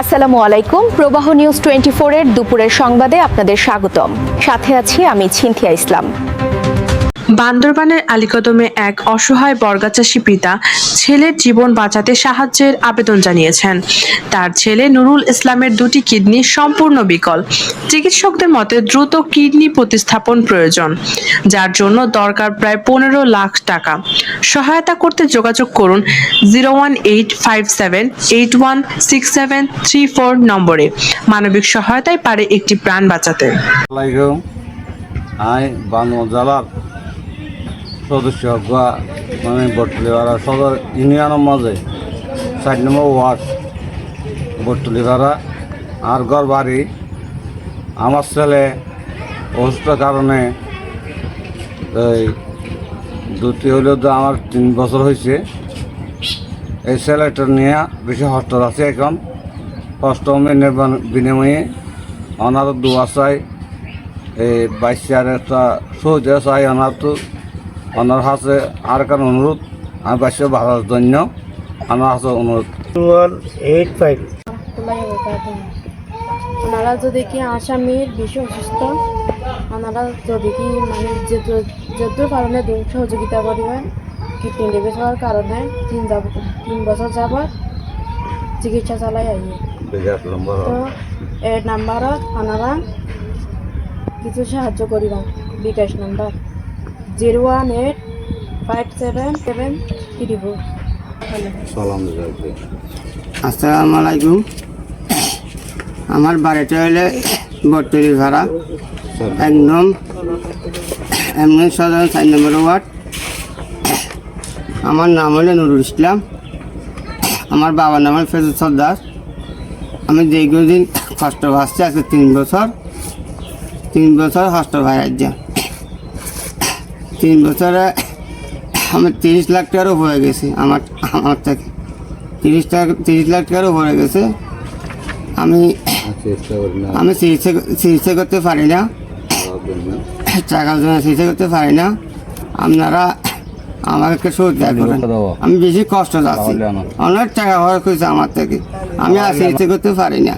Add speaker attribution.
Speaker 1: আসসালামু আলাইকুম। প্রবাহ নিউজ টোয়েন্টি এর দুপুরের সংবাদে আপনাদের স্বাগতম। সাথে আছি আমি ছিন্থিয়া ইসলাম।
Speaker 2: বান্দরবানের আলীকদমে এক অসহায় বর্গাচাষী পিতা ছেলের জীবন বাঁচাতে সাহায্যের আবেদন জানিয়েছেন। তার ছেলে নুরুল ইসলামের দুটি কিডনি সম্পূর্ণ বিকল। চিকিৎসকদের মতে দ্রুত কিডনি প্রতিস্থাপন প্রয়োজন, যার জন্য দরকার প্রায় পনেরো লাখ টাকা। সহায়তা করতে যোগাযোগ করুন zero one eight five seven eight one six seven three four নম্বরে। মানবিক সহায়তায় পারে একটি প্রাণ বাঁচাতে।
Speaker 3: আমি বানু জেলার সদস্য গোয়া মানে বটলিপাড়া সদর ইউনিয়নের মাঝে চার নম্বর ওয়ার্ড বটলিপাড়া আর ঘর বাড়ি আমার ছেলে অসুস্থ কারণে এই দুটি হইলেও তো আমার তিন বছর হয়েছে। এই ছেলেটা নিয়ে বেশি হস্টেল আছে এখন। অষ্টমের বিনিময়ে ওনার দোয়া চাই এই বাইশার একটা সহজে চাই তো ওনার হাতে আর কারণ অনুরোধ আমি বাইশে ভাড়ার জন্য আমার হাতে অনুরোধ।
Speaker 4: Eight five.
Speaker 5: ওনারা যদি কি আসামির বেশি অসুস্থ ওনারা যদি কি মানে যত কারণে দিন সহযোগিতা করিবেন কিডনি ড্যামেজ হওয়ার কারণে তিন যাব তিন বছর যাবত চিকিৎসা চালাই আইয়ে। তো এই নাম্বারত ওনারা কিছু সাহায্য করিবেন bKash number. Zero one eight five seven seven three four.
Speaker 3: সালাম
Speaker 4: আসসালামু আলাইকুম আমার বাড়িটা হলে বটতলি ভাড়া। একদম এমনি সাধারণ চার নম্বর ওয়ার্ড। আমার নাম হলো নুরুল ইসলাম। আমার বাবার নাম হলো ফেজুল সর্দার। আমি দীর্ঘদিন কষ্ট ভাসছি আজকে তিন বছর। তিন বছর ভাই আজ তিন বছরে আমার তিরিশ লাখ টাকারও উপরে গেছে আমার আমার থেকে। তিরিশ টাকা তিরিশ লাখ টাকারও উপরে গেছে। আমি আমি চিকিৎসা চিকিৎসা করতে পারি না। টাকার জন্য চিকিৎসা করতে পারি না। আপনারা আমাকে সুবিধা করেন। আমি বেশি কষ্ট যাচ্ছি অনেক টাকা খরচ করেছে আমার থেকে। আমি আর চিকিৎসা করতে পারি না।